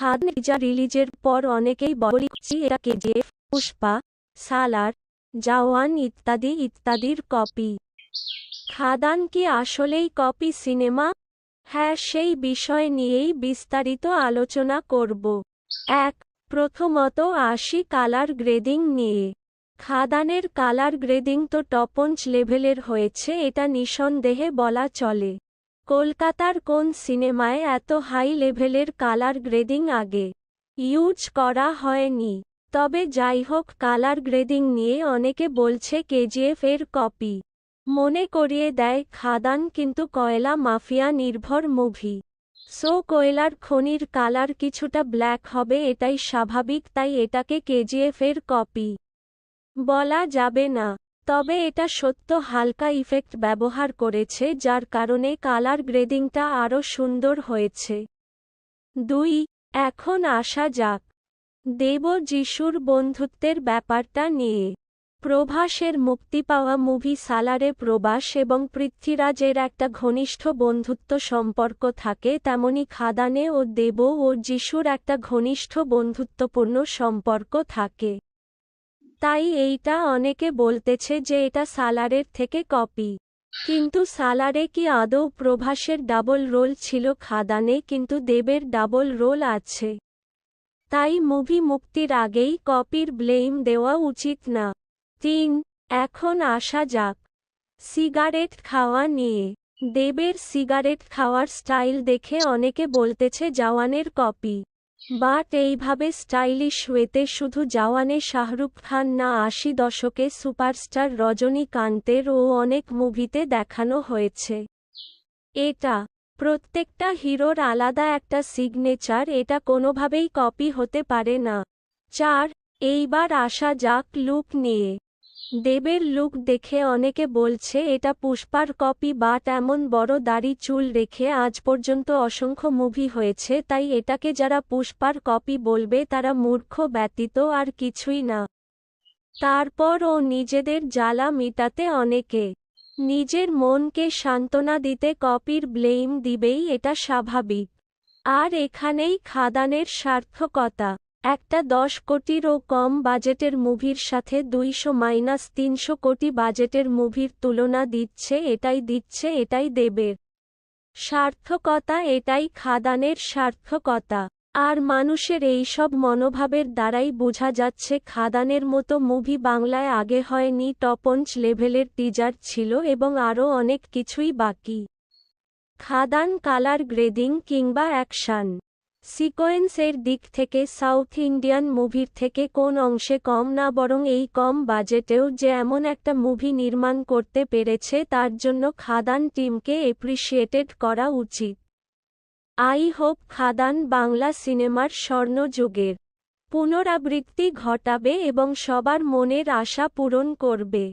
Teaser রিলিজের পর অনেকেই বলি এটা কেজিএফ পুষ্পা, সালার, জাওয়ান ইত্যাদি ইত্যাদির কপি। খাদান কি আসলেই কপি সিনেমা? হ্যাঁ সেই বিষয় নিয়েই বিস্তারিত আলোচনা করব। এক, প্রথমত আসি কালার গ্রেডিং নিয়ে। খাদানের কালার গ্রেডিং তো টপঞ্চ লেভেলের হয়েছে, এটা নিঃসন্দেহে বলা চলে। কলকাতার কোন সিনেমায় এত হাই লেভেলের কালার গ্রেডিং আগে? ইউজ করা হয়নি। তবে যাই হোক কালার গ্রেডিং নিয়ে অনেকে বলছে কেজিএফ এর কপি। মনে করিয়ে দেয়, খাদান কিন্তু কয়লা মাফিয়া নির্ভর মুভি। সো কয়লার খনির কালার কিছুটা ব্ল্যাক হবে, এটাই স্বাভাবিক, তাই এটাকে কেজিএফ এর কপি। বলা যাবে না। তবে এটা সত্য, হালকা ইফেক্ট ব্যবহার করেছে, যার কারণে কালার গ্রেডিংটা আরও সুন্দর হয়েছে। দুই, এখন আসা যাক। দেব যিশুর বন্ধুত্বের ব্যাপারটা নিয়ে। প্রভাসের মুক্তি পাওয়া মুভি সালারে প্রবাস এবং পৃথ্বীরাজের একটা ঘনিষ্ঠ বন্ধুত্ব সম্পর্ক থাকে, তেমনি খাদানে ও দেব ও যিশুর একটা ঘনিষ্ঠ বন্ধুত্বপূর্ণ সম্পর্ক থাকে। তাই এইটা অনেকে বলতেছে যে এটা সালারের থেকে কপি। কিন্তু সালারে কি আদৌ প্রভাসের ডাবল রোল ছিল খাদানে কিন্তু দেবের ডাবল রোল আছে। তাই মুভি মুক্তির আগেই কপির ব্লেম দেওয়া উচিত না। তিন, এখন আসা যাক। সিগারেট খাওয়া নিয়ে। দেবের সিগারেট খাওয়ার স্টাইল দেখে অনেকে বলতেছে জওয়ানের কপি। বাট এইভাবে স্টাইলিশ ওয়েতে শুধু জাওয়ানে শাহরুখ খান না আশি দশকে সুপারস্টার রজনীকান্তের ও অনেক মুভিতে দেখানো হয়েছে। এটা, প্রত্যেকটা হিরোর আলাদা একটা সিগনেচার, এটা কোনোভাবেই কপি হতে পারে না। চার, এইবার আসা যাক লুক নিয়ে। দেবের লুক দেখে অনেকে বলছে, এটা পুষ্পার কপি বাট এমন বড় দাড়ি চুল রেখে আজ পর্যন্ত অসংখ্য মুভি হয়েছে, তাই এটাকে যারা পুষ্পার কপি বলবে তারা মূর্খ, ব্যতীত আর কিছুই না। তারপর ও নিজেদের জ্বালা মিটাতে অনেকে নিজের মনকে সান্ত্বনা দিতে কপির ব্লেম দিবেই, এটা স্বাভাবিক। আর এখানেই খাদানের সার্থকতা। একটা দশ কোটিরও কম বাজেটের মুভির সাথে দুইশো মাইনাস তিনশো কোটি বাজেটের মুভির তুলনা দিচ্ছে, এটাই দিচ্ছে, এটাই দেবের সার্থকতা এটাই খাদানের সার্থকতা। আর মানুষের এইসব মনোভাবের দ্বারাই বোঝা যাচ্ছে খাদানের মতো মুভি বাংলায় আগে হয়নি, টপঞ্চ লেভেলের টিজার ছিল এবং আরও অনেক কিছুই বাকি। খাদান, কালার গ্রেডিং কিংবা অ্যাকশান। সিকোয়েন্সের দিক থেকে সাউথ ইন্ডিয়ান মুভির থেকে কোন অংশে কম না বরং এই কম বাজেটেও যে এমন একটা মুভি নির্মাণ করতে পেরেছে তার জন্য খাদান টিমকে এপ্রিসিয়েটেড করা উচিত। আই হোপ খাদান বাংলা সিনেমার স্বর্ণযুগের পুনরাবৃত্তি ঘটাবে এবং সবার মনের আশা পূরণ করবে।